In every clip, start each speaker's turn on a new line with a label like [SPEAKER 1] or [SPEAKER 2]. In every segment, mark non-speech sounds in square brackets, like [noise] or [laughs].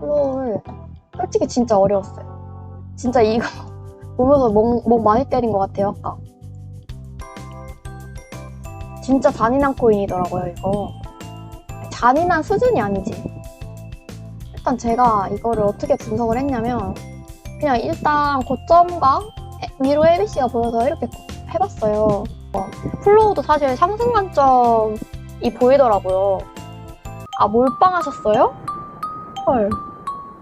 [SPEAKER 1] 플로우를 솔직히 진짜 어려웠어요. 진짜 이거 [laughs] 보면서 목, 목 많이 때린 것 같아요, 아까. 진짜 잔인한 코인이더라고요, 이거. 잔인한 수준이 아니지. 일단 제가 이거를 어떻게 분석을 했냐면, 그냥 일단 고점과 에- 위로 ABC가 보여서 이렇게 해봤어요. 어, 플로우도 사실 상승 관점이 보이더라고요. 아, 몰빵 하셨어요? 헐.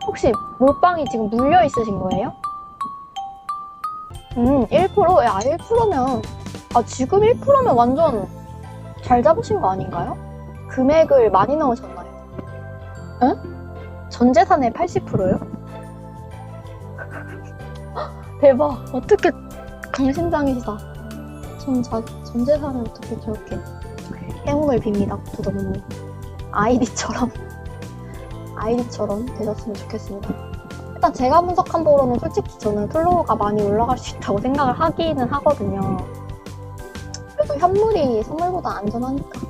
[SPEAKER 1] 혹시 몰빵이 지금 물려 있으신 거예요? 음, 1%? 야, 1%면, 아, 지금 1%면 완전 잘 잡으신 거 아닌가요? 금액을 많이 넣으셨나요? 응? 전 재산의 80%요? [laughs] 대박. 어떻게 강심장이시다. 전, 재산을 어떻게 저렇게 행운을 빕니다. 두더문님. 아이디처럼. 아이디처럼 되셨으면 좋겠습니다. 일단 제가 분석한 바로는 솔직히 저는 플로우가 많이 올라갈 수 있다고 생각을 하기는 하거든요. 그래도 현물이 선물보다 안전하니까.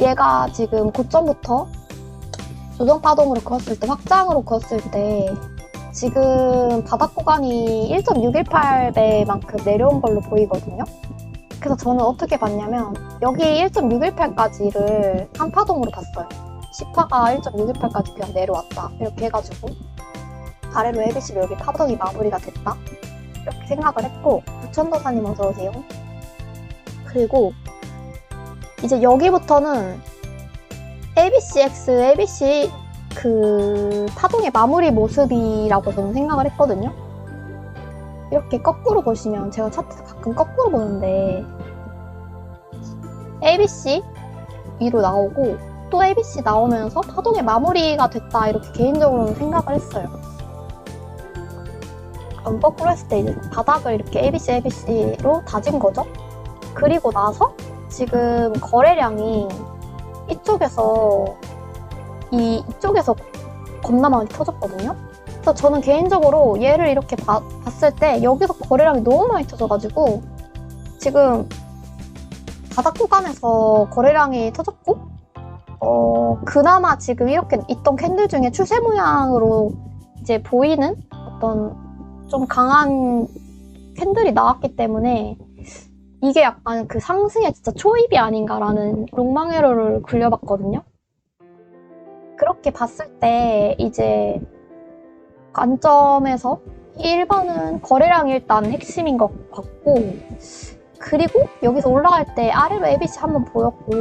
[SPEAKER 1] 얘가 지금 고점부터 조정 파동으로 그었을 때, 확장으로 그었을 때, 지금 바닥 구간이 1.618배만큼 내려온 걸로 보이거든요. 그래서 저는 어떻게 봤냐면, 여기 1.618까지를 한 파동으로 봤어요. 10화가 1.618까지 그냥 내려왔다. 이렇게 해가지고, 아래로 ABC로 여기 파동이 마무리가 됐다. 이렇게 생각을 했고, 부천도사님 어서오세요. 그리고, 이제 여기부터는 ABCX, ABC 그 파동의 마무리 모습이라고 저는 생각을 했거든요. 이렇게 거꾸로 보시면 제가 차트 가끔 거꾸로 보는데 ABC 위로 나오고 또 ABC 나오면서 파동의 마무리가 됐다 이렇게 개인적으로는 생각을 했어요. 거꾸로 했을 때 이제 바닥을 이렇게 ABC, ABC로 다진 거죠. 그리고 나서 지금 거래량이 이쪽에서 이 이쪽에서 겁나 많이 터졌거든요. 그래서 저는 개인적으로 얘를 이렇게 봐- 봤을 때 여기서 거래량이 너무 많이 터져가지고 지금 바닥 구간에서 거래량이 터졌고 어 그나마 지금 이렇게 있던 캔들 중에 추세 모양으로 이제 보이는 어떤 좀 강한 캔들이 나왔기 때문에 이게 약간 그 상승의 진짜 초입이 아닌가라는 롱망에러를 굴려봤거든요. 그렇게 봤을 때 이제 관점에서 1번은 거래량이 일단 핵심인 것 같고 그리고 여기서 올라갈 때 아래로 ABC 한번 보였고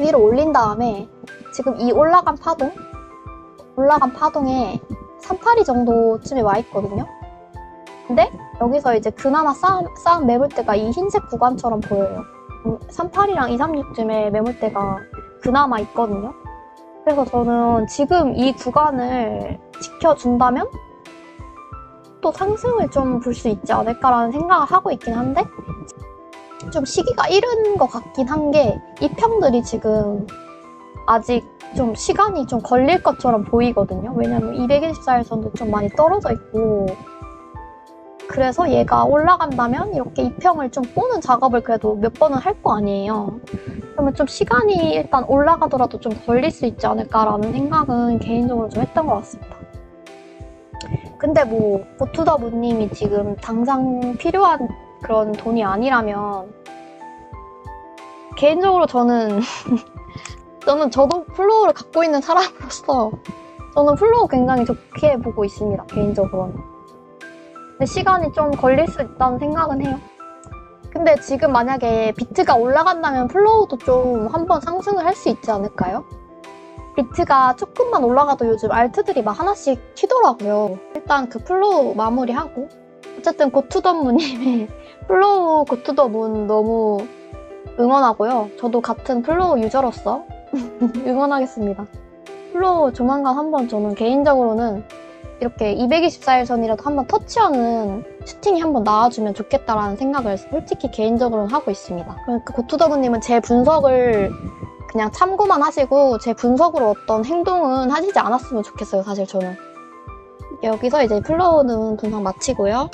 [SPEAKER 1] 위로 올린 다음에 지금 이 올라간 파동 올라간 파동에 382 정도쯤에 와 있거든요. 근데 여기서 이제 그나마 쌓은, 쌓은 매물대가 이 흰색 구간처럼 보여요. 38이랑 236쯤에 매물대가 그나마 있거든요. 그래서 저는 지금 이 구간을 지켜준다면 또 상승을 좀 볼 수 있지 않을까라는 생각을 하고 있긴 한데 좀 시기가 이른 것 같긴 한 게 이 평들이 지금 아직 좀 시간이 좀 걸릴 것처럼 보이거든요. 왜냐면 224일선도 좀 많이 떨어져 있고 그래서 얘가 올라간다면 이렇게 이평을 좀 꼬는 작업을 그래도 몇 번은 할 거 아니에요. 그러면 좀 시간이 일단 올라가더라도 좀 걸릴 수 있지 않을까라는 생각은 개인적으로 좀 했던 것 같습니다. 근데 뭐 고투더무님이 지금 당장 필요한 그런 돈이 아니라면 개인적으로 저는 [laughs] 저는 저도 플로우를 갖고 있는 사람으로서 저는 플로우 굉장히 좋게 보고 있습니다 개인적으로는. 근데 시간이 좀 걸릴 수 있다는 생각은 해요. 근데 지금 만약에 비트가 올라간다면 플로우도 좀 한번 상승을 할 수 있지 않을까요? 비트가 조금만 올라가도 요즘 알트들이 막 하나씩 튀더라고요. 일단 그 플로우 마무리하고 어쨌든 고투더문님의 [laughs] 플로우 고투더문 너무 응원하고요. 저도 같은 플로우 유저로서 [laughs] 응원하겠습니다. 플로우 조만간 한번 저는 개인적으로는 이렇게 224일선이라도 한번 터치하는 슈팅이 한번 나와주면 좋겠다라는 생각을 솔직히 개인적으로는 하고 있습니다. 그러니까 고투더구님은 제 분석을 그냥 참고만 하시고 제 분석으로 어떤 행동은 하시지 않았으면 좋겠어요, 사실 저는. 여기서 이제 플로우는 분석 마치고요.